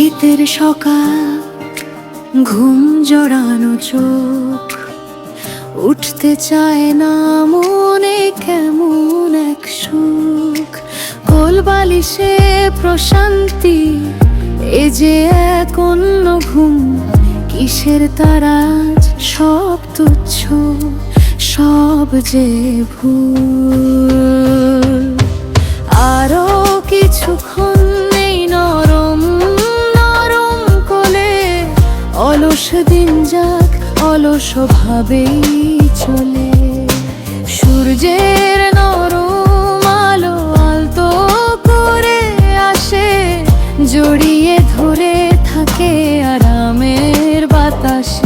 শীতের সকাল, ঘুম জড়ানো চোখ, উঠতে চায় না মনে কেমন এক সুখ। কোলবালিশে প্রশান্তি, এ যে এক অন্য ঘুম, কিসের তারাজ? সব তুচ্ছ, সব যে ভুল। অলস দিন যাক, অলস ভাবেই চলে। সূর্যের নরম আলো আলতো করে আসে, জড়িয়ে ধরে থাকে আরামের বাতাসে।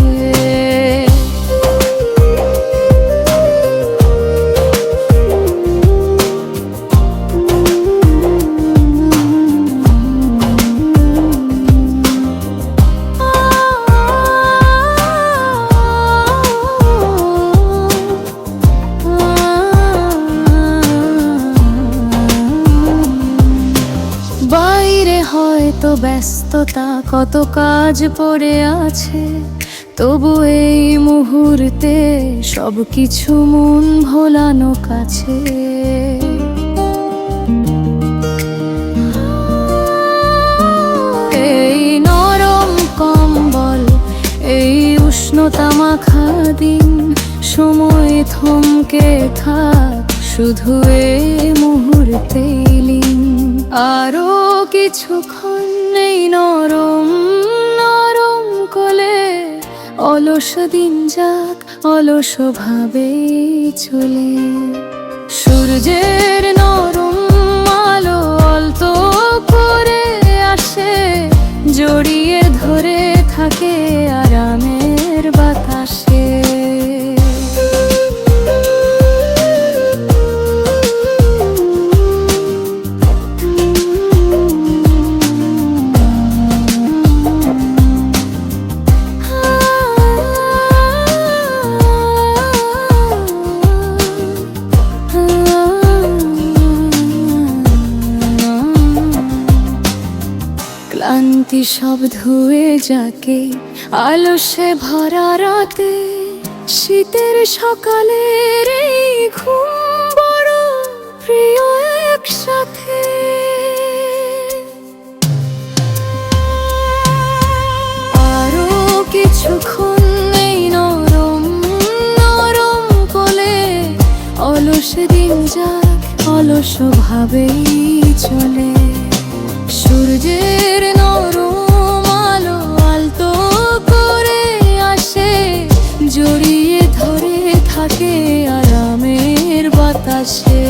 বাইরে হয়তো ব্যস্ততা, কত কাজ পড়ে আছে। তবু এই মুহূর্তে সব কিছু মন ভোলানো কাছে। এই নরম কম্বল, এই উষ্ণতা মাখা দিন, সময় থমকে থাক, শুধু এ মুহূর্তে লীন। আরও কিছুক্ষণ নেই নরম নরম কোলে। অলস দিন যাক, অলস ভাবে চলে। সূর্যের নরম আলো অল্প করে আসে, জড়িয়ে ধরে থাকে আরামের ক্লান্তি সব ধুয়ে যাকে আলসে ভরা রাতে, শীতের সকালের এই প্রিয় একসাথে। আরও কিছুক্ষণ নেই নরম নরম কোলে, অলস দিন যাক, অলস ভাবেই থাকে আরামের বাতাসে।